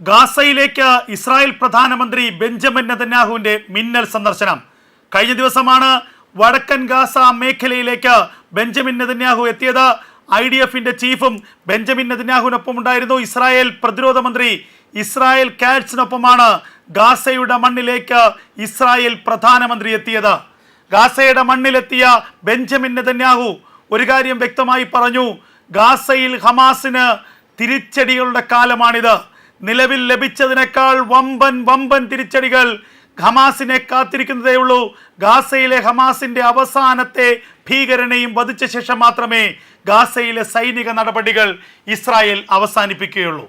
ഗാസയിലേക്ക് Israel പ്രധാനമന്ത്രി Benjamin നെതന്യാഹുവിന്റെ മിന്നൽ സന്ദർശനം. കഴിഞ്ഞ ദിവസമാണ് വടക്കൻ ഗാസ മേഖലയിലേക്ക് ബെഞ്ചമിൻ നെതന്യാഹു എത്തിയത്. ഐ ഡി എഫിന്റെ ചീഫും ബെഞ്ചമിൻ നെതന്യാഹുവിനൊപ്പം ഉണ്ടായിരുന്നു ഇസ്രായേൽ പ്രതിരോധ മന്ത്രി ഇസ്രായേൽ കാറ്റ്സിനൊപ്പമാണ് ഗാസയുടെ മണ്ണിലേക്ക് ഇസ്രായേൽ പ്രധാനമന്ത്രി എത്തിയത്. ഗാസയുടെ മണ്ണിലെത്തിയ ബെഞ്ചമിൻ നെതന്യാഹു ഒരു കാര്യം വ്യക്തമായി പറഞ്ഞു. ഗാസയിൽ ഹമാസിന് തിരിച്ചടികളുടെ കാലമാണിത്. നിലവിൽ ലഭിച്ചതിനേക്കാൾ വമ്പൻ വമ്പൻ തിരിച്ചടികൾ ഹമാസിനെ കാത്തിരിക്കുന്നതേ ഉള്ളൂ. ഗാസയിലെ ഹമാസിന്റെ അവസാനത്തെ ഭീകരനെയും വധിച്ച ശേഷം മാത്രമേ ഗാസയിലെ സൈനിക നടപടികൾ ഇസ്രായേൽ അവസാനിപ്പിക്കുകയുള്ളൂ.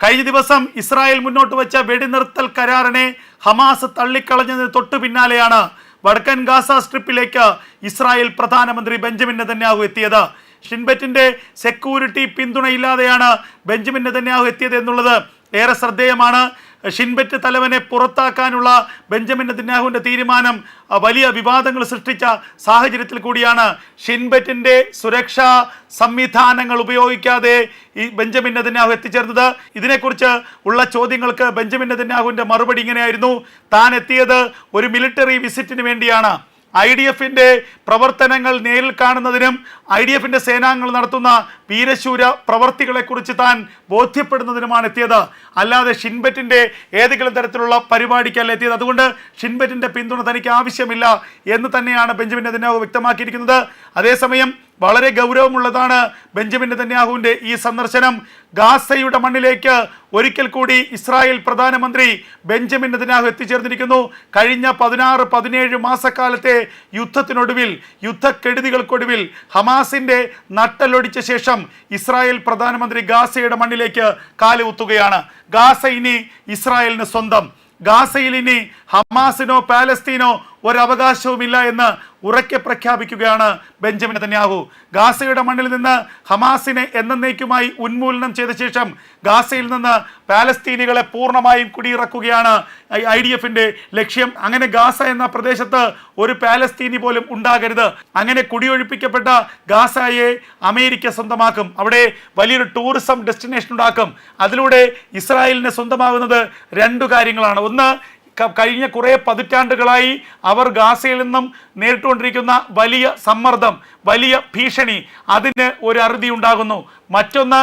കഴിഞ്ഞ ദിവസം ഇസ്രായേൽ മുന്നോട്ട് വെച്ച വെടിനിർത്തൽ കരാറിനെ ഹമാസ് തള്ളിക്കളഞ്ഞതിന് തൊട്ടു പിന്നാലെയാണ് വടക്കൻ ഗാസ സ്ട്രിപ്പിലേക്ക് ഇസ്രായേൽ പ്രധാനമന്ത്രി ബെഞ്ചമിൻ നെതന്യാഹു എത്തിയത്. ഷിൻബെറ്റിന്റെ സെക്യൂരിറ്റി പിന്തുണയില്ലാതെയാണ് ബെഞ്ചമിൻ നെതന്യാഹു എത്തിയത് എന്നുള്ളത് ഏറെ ശ്രദ്ധേയമാണ്. ഷിൻബെറ്റ് തലവനെ പുറത്താക്കാനുള്ള ബെഞ്ചമിൻ നെതന്യാഹുവിന്റെ തീരുമാനം വലിയ വിവാദങ്ങൾ സൃഷ്ടിച്ച സാഹചര്യത്തിൽ കൂടിയാണ്. ഷിൻബെറ്റിന്റെ സുരക്ഷാ സംവിധാനങ്ങൾ ഉപയോഗിക്കാതെ ഈ ബെഞ്ചമിൻ നെതന്യാഹു എത്തിച്ചേർന്നത്. ഇതിനെക്കുറിച്ച് ഉള്ള ചോദ്യങ്ങൾക്ക് ബെഞ്ചമിൻ നെതന്യാഹുവിന്റെ മറുപടി ഇങ്ങനെയായിരുന്നു. താൻ എത്തിയത് ഒരു മിലിറ്ററി വിസിറ്റിന് വേണ്ടിയാണ്. ഐ ഡി എഫിന്റെ പ്രവർത്തനങ്ങൾ നേരിൽ കാണുന്നതിനും ഐ ഡി എഫിന്റെ സേനാംഗങ്ങൾ നടത്തുന്ന വീരശൂര പ്രവർത്തികളെക്കുറിച്ച് താൻ ബോധ്യപ്പെടുന്നതിനുമാണ് എത്തിയത്. അല്ലാതെ ഷിൻബറ്റിന്റെ ഏതെങ്കിലും തരത്തിലുള്ള പരിപാടിക്കല്ല എത്തിയത്. അതുകൊണ്ട് ഷിൻബറ്റിന്റെ പിന്തുണ തനിക്ക് ആവശ്യമില്ല എന്ന് തന്നെയാണ് ബെഞ്ചമിൻ അതിനകം വ്യക്തമാക്കിയിരിക്കുന്നത്. അതേസമയം വളരെ ഗൗരവമുള്ളതാണ് ബെഞ്ചമിൻ നെതന്യാഹുവിന്റെ ഈ സന്ദർശനം. ഗാസയുടെ മണ്ണിലേക്ക് ഒരിക്കൽ കൂടി ഇസ്രായേൽ പ്രധാനമന്ത്രി ബെഞ്ചമിൻ നെതന്യാഹു എത്തിച്ചേർന്നിരിക്കുന്നു. കഴിഞ്ഞ പതിനാറ് പതിനേഴ് മാസക്കാലത്തെ യുദ്ധത്തിനൊടുവിൽ യുദ്ധക്കെടുതികൾക്കൊടുവിൽ ഹമാസിന്റെ നട്ടലൊടിച്ച ശേഷം ഇസ്രായേൽ പ്രധാനമന്ത്രി ഗാസയുടെ മണ്ണിലേക്ക് കാലുകുത്തുകയാണ് ഗാസ ഇനി ഇസ്രായേലിന് സ്വന്തം. ഗാസയിൽ ഇനി ഹമാസിനോ പാലസ്തീനോ ഒരവകാശവുമില്ല എന്ന് ഉറക്കെ പ്രഖ്യാപിക്കുകയാണ് ബെഞ്ചമിൻ നെതന്യാഹു. ഗാസയുടെ മണ്ണിൽ നിന്ന് ഹമാസിനെ എന്നേക്കുമായി ഉന്മൂലനം ചെയ്ത ശേഷം ഗാസയിൽ നിന്ന് പാലസ്തീനികളെ പൂർണമായും കുടിയിറക്കുകയാണ് ഐ ഡി എഫിന്റെ ലക്ഷ്യം. അങ്ങനെ ഗാസ എന്ന പ്രദേശത്ത് ഒരു പാലസ്തീനി പോലും ഉണ്ടാകരുത്. അങ്ങനെ കുടിയൊഴിപ്പിക്കപ്പെട്ട ഗാസയെ അമേരിക്ക സ്വന്തമാക്കും. അവിടെ വലിയൊരു ടൂറിസം ഡെസ്റ്റിനേഷൻ ഉണ്ടാക്കും. അതിലൂടെ ഇസ്രായേലിന് സ്വന്തമാകുന്നത് രണ്ടു കാര്യങ്ങളാണ്. ഒന്ന് കഴിഞ്ഞ കുറേ പതിറ്റാണ്ടുകളായി അവർ ഗാസയിൽ നിന്നും നേരിട്ടുകൊണ്ടിരിക്കുന്ന വലിയ സമ്മർദ്ദം വലിയ ഭീഷണി അതിന് ഒരു അറുതി ഉണ്ടാകുന്നു. മറ്റൊന്ന്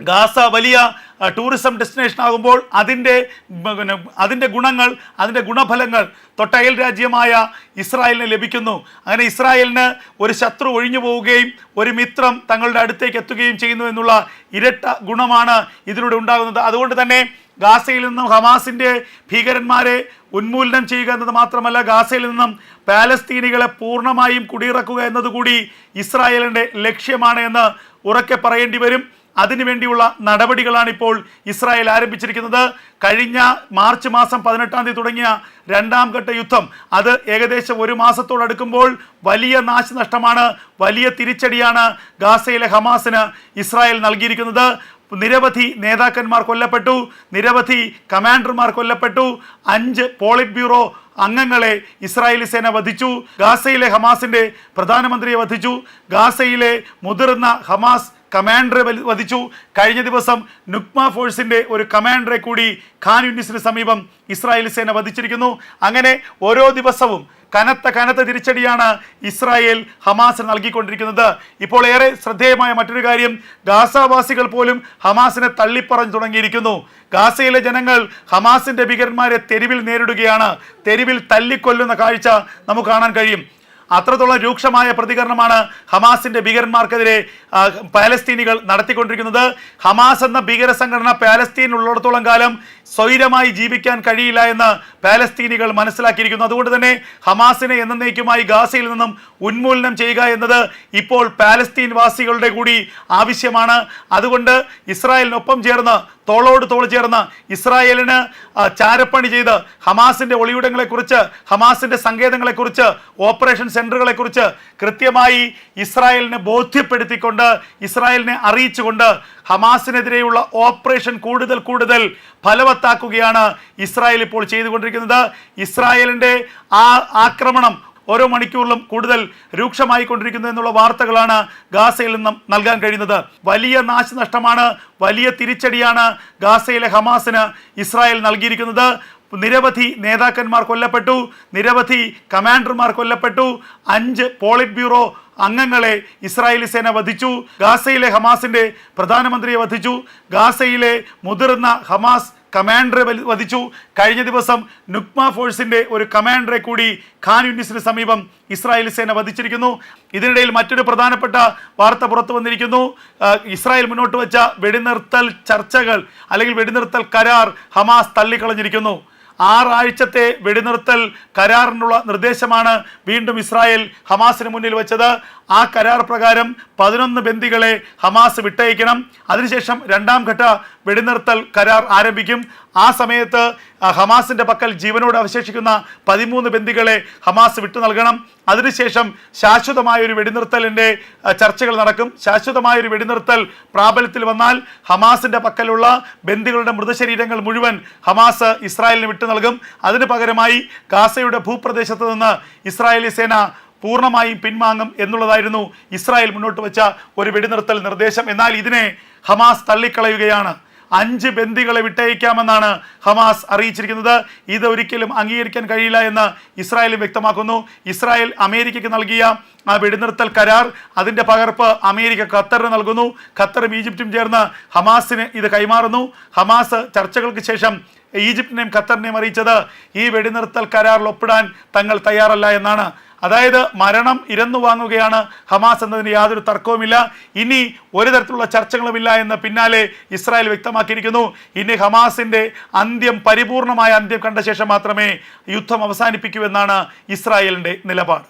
ഗാസ വലിയ ടൂറിസം ഡെസ്റ്റിനേഷൻ ആകുമ്പോൾ അതിന്റെ അതിന്റെ ഗുണങ്ങൾ അതിന്റെ ഗുണഫലങ്ങൾ തൊട്ടയൽ രാജ്യമായ ഇസ്രായേലിന് ലഭിക്കുന്നു. അങ്ങനെ ഇസ്രായേലിന് ഒരു ശത്രു ഒഴിഞ്ഞു പോവുകയും ഒരു മിത്രം തങ്ങളുടെ അടുത്തേക്ക് എത്തുകയും ചെയ്യുന്നു എന്നുള്ള ഇരട്ട ഗുണമാണ് ഇതിലൂടെ ഉണ്ടാകുന്നത്. അതുകൊണ്ട് തന്നെ ഗാസയിൽ നിന്നും ഹമാസിന്റെ ഭീകരന്മാരെ ഉന്മൂലനം ചെയ്യുക എന്നത് മാത്രമല്ല ഗാസയിൽ നിന്നും പാലസ്തീനികളെ പൂർണമായും കുടിയിറക്കുക എന്നതുകൂടി ഇസ്രായേലിന്റെ ലക്ഷ്യമാണ് എന്ന് ഉറക്കെ പറയേണ്ടി വരും. അതിനുവേണ്ടിയുള്ള നടപടികളാണ് ഇപ്പോൾ ഇസ്രായേൽ ആരംഭിച്ചിരിക്കുന്നത്. കഴിഞ്ഞ മാർച്ച് മാസം പതിനെട്ടാം തീയതി തുടങ്ങിയ രണ്ടാം ഘട്ട യുദ്ധം. അത് ഏകദേശം ഒരു മാസത്തോടടുക്കുമ്പോൾ വലിയ നാശനഷ്ടമാണ് വലിയ തിരിച്ചടിയാണ് ഗാസയിലെ ഹമാസിന് ഇസ്രായേൽ നൽകിയിരിക്കുന്നത്. നിരവധി നേതാക്കന്മാർ കൊല്ലപ്പെട്ടു നിരവധി കമാൻഡർമാർ കൊല്ലപ്പെട്ടു അഞ്ച് പോളിറ്റ് ബ്യൂറോ അംഗങ്ങളെ ഇസ്രായേലി സേന വധിച്ചു ഗാസയിലെ ഹമാസിന്റെ പ്രധാനമന്ത്രിയെ വധിച്ചു ഗാസയിലെ മുതിർന്ന ഹമാസ് കമാൻഡറെ വധിച്ചു. കഴിഞ്ഞ ദിവസം നുക്മ ഫോഴ്സിന്റെ ഒരു കമാൻഡറെ കൂടി ഖാൻ യൂണിസിന് സമീപം ഇസ്രായേൽ സേന വധിച്ചിരിക്കുന്നു. അങ്ങനെ ഓരോ ദിവസവും കനത്ത കനത്ത തിരിച്ചടിയാണ് ഇസ്രായേൽ ഹമാസിന് നൽകിക്കൊണ്ടിരിക്കുന്നത്. ഇപ്പോൾ ഏറെ ശ്രദ്ധേയമായ മറ്റൊരു കാര്യം ഗാസാവാസികൾ പോലും ഹമാസിനെ തള്ളിപ്പറഞ്ഞു തുടങ്ങിയിരിക്കുന്നു. ഗാസയിലെ ജനങ്ങൾ ഹമാസിന്റെ ഭീകരന്മാരെ തെരുവിൽ നേരിടുകയാണ്. തെരുവിൽ തല്ലിക്കൊല്ലുന്ന കാഴ്ച നമുക്ക് കാണാൻ കഴിയും. അത്രത്തോളം രൂക്ഷമായ പ്രതികരണമാണ് ഹമാസിന്റെ ഭീകരന്മാർക്കെതിരെ പാലസ്തീനികൾ നടത്തിക്കൊണ്ടിരിക്കുന്നത്. ഹമാസ് എന്ന ഭീകര സംഘടന പാലസ്തീൻ ഉള്ളിടത്തോളം കാലം സ്വൈരമായി ജീവിക്കാൻ കഴിയില്ല എന്ന് പാലസ്തീനികൾ മനസ്സിലാക്കിയിരിക്കുന്നു. അതുകൊണ്ട് തന്നെ ഹമാസിനെ എന്നേക്കുമായി ഗാസയിൽ നിന്നും ഉന്മൂലനം ചെയ്യുക എന്നത് ഇപ്പോൾ പാലസ്തീൻ വാസികളുടെ കൂടി ആവശ്യമാണ്. അതുകൊണ്ട് ഇസ്രായേലിനൊപ്പം ചേർന്ന് തോളോട് തോൾ ചേർന്ന് ഇസ്രായേലിന് ചാരപ്പണി ചെയ്ത് ഹമാസിന്റെ ഒളിയിടങ്ങളെക്കുറിച്ച് ഹമാസിന്റെ സങ്കേതങ്ങളെക്കുറിച്ച് ഓപ്പറേഷൻ സെന്ററുകളെക്കുറിച്ച് കൃത്യമായി ഇസ്രായേലിനെ ബോധ്യപ്പെടുത്തിക്കൊണ്ട് ഇസ്രായേലിനെ അറിയിച്ചുകൊണ്ട് ഹമാസിനെതിരെയുള്ള ഓപ്പറേഷൻ കൂടുതൽ കൂടുതൽ ഫലവത്താക്കുകയാണ് ഇസ്രായേൽ ഇപ്പോൾ ചെയ്തുകൊണ്ടിരിക്കുന്നത്. ഇസ്രായേലിന്റെ ആ ആക്രമണം ഓരോ മണിക്കൂറിലും കൂടുതൽ രൂക്ഷമായിക്കൊണ്ടിരിക്കുന്നു എന്നുള്ള വാർത്തകളാണ് ഗാസയിൽ നിന്നും നൽകാൻ കഴിയുന്നത്. വലിയ നാശനഷ്ടമാണ് വലിയ തിരിച്ചടിയാണ് ഗാസയിലെ ഹമാസിന് ഇസ്രായേൽ നൽകിയിരിക്കുന്നത്. നിരവധി നേതാക്കന്മാർ കൊല്ലപ്പെട്ടു നിരവധി കമാൻഡർമാർ കൊല്ലപ്പെട്ടു അഞ്ച് പോളിറ്റ് ബ്യൂറോ അംഗങ്ങളെ ഇസ്രായേലി സേന വധിച്ചു ഗാസയിലെ ഹമാസിന്റെ പ്രധാനമന്ത്രിയെ വധിച്ചു ഗാസയിലെ മുതിർന്ന ഹമാസ് കമാൻഡറെ വധിച്ചു. കഴിഞ്ഞ ദിവസം നുക്മ ഫോഴ്സിന്റെ ഒരു കമാൻഡറെ കൂടി ഖാൻ യൂണിസിന് സമീപം ഇസ്രായേൽ സേന വധിച്ചിരിക്കുന്നു. ഇതിനിടയിൽ മറ്റൊരു പ്രധാനപ്പെട്ട വാർത്ത പുറത്തു വന്നിരിക്കുന്നു. ഇസ്രായേൽ മുന്നോട്ട് വെച്ച വെടിനിർത്തൽ ചർച്ചകൾ അല്ലെങ്കിൽ വെടിനിർത്തൽ കരാർ ഹമാസ് തള്ളിക്കളഞ്ഞിരിക്കുന്നു. ആറാഴ്ചത്തെ വെടിനിർത്തൽ കരാറിനുള്ള നിർദ്ദേശമാണ് വീണ്ടും ഇസ്രായേൽ ഹമാസിന് മുന്നിൽ വെച്ചത്. ആ കരാർ പ്രകാരം പതിനൊന്ന് ബന്ദികളെ ഹമാസ് വിട്ടയക്കണം. അതിനുശേഷം രണ്ടാം ഘട്ട വെടിനിർത്തൽ കരാർ ആരംഭിക്കും. ആ സമയത്ത് ഹമാസിന്റെ പക്കൽ ജീവനോട് അവശേഷിക്കുന്ന പതിമൂന്ന് ബന്ദികളെ ഹമാസ് വിട്ടു നൽകണം. അതിനുശേഷം ശാശ്വതമായ ഒരു വെടിനിർത്തലിന്റെ ചർച്ചകൾ നടക്കും. ശാശ്വതമായ ഒരു വെടിനിർത്തൽ പ്രാബല്യത്തിൽ വന്നാൽ ഹമാസിന്റെ പക്കലുള്ള ബന്ദികളുടെ മൃതശരീരങ്ങൾ മുഴുവൻ ഹമാസ് ഇസ്രായേലിന് വിട്ടു നൽകും. അതിന് പകരമായി ഗാസയുടെ ഭൂപ്രദേശത്ത് നിന്ന് ഇസ്രായേലി സേന പൂർണമായും പിൻവാങ്ങും എന്നുള്ളതായിരുന്നു ഇസ്രായേൽ മുന്നോട്ട് വെച്ച ഒരു വെടിനിർത്തൽ നിർദ്ദേശം. എന്നാൽ ഇതിനെ ഹമാസ് തള്ളിക്കളയുകയാണ്. അഞ്ച് ബന്ദികളെ വിട്ടയക്കാമെന്നാണ് ഹമാസ് അറിയിച്ചിരിക്കുന്നത്. ഇത് ഒരിക്കലും അംഗീകരിക്കാൻ കഴിയില്ല എന്ന് ഇസ്രായേൽ വ്യക്തമാക്കുന്നു. ഇസ്രായേൽ അമേരിക്കയ്ക്ക് നൽകിയ ആ വെടിനിർത്തൽ കരാർ അതിന്റെ പകർപ്പ് അമേരിക്ക ഖത്തറിന് നൽകുന്നു. ഖത്തറും ഈജിപ്തും ചേർന്ന് ഹമാസിന് ഇത് കൈമാറുന്നു. ഹമാസ് ചർച്ചകൾക്ക് ശേഷം ഈജിപ്തിനെയും ഖത്തറിനെയും അറിയിച്ചത് ഈ വെടിനിർത്തൽ കരാറിൽ ഒപ്പിടാൻ തങ്ങൾ തയ്യാറല്ല എന്നാണ് അതായത് മരണം ഇരന്നു വാങ്ങുകയാണ് ഹമാസ് എന്നതിന് യാതൊരു തർക്കവുമില്ല. ഇനി ഒരു തരത്തിലുള്ള ചർച്ചകളുമില്ല എന്ന് പിന്നാലെ ഇസ്രായേൽ വ്യക്തമാക്കിയിരിക്കുന്നു. ഇനി ഹമാസിന്റെ അന്ത്യം പരിപൂർണമായ അന്ത്യം കണ്ട ശേഷം മാത്രമേ യുദ്ധം അവസാനിപ്പിക്കൂ എന്നാണ് ഇസ്രായേലിന്റെ നിലപാട്.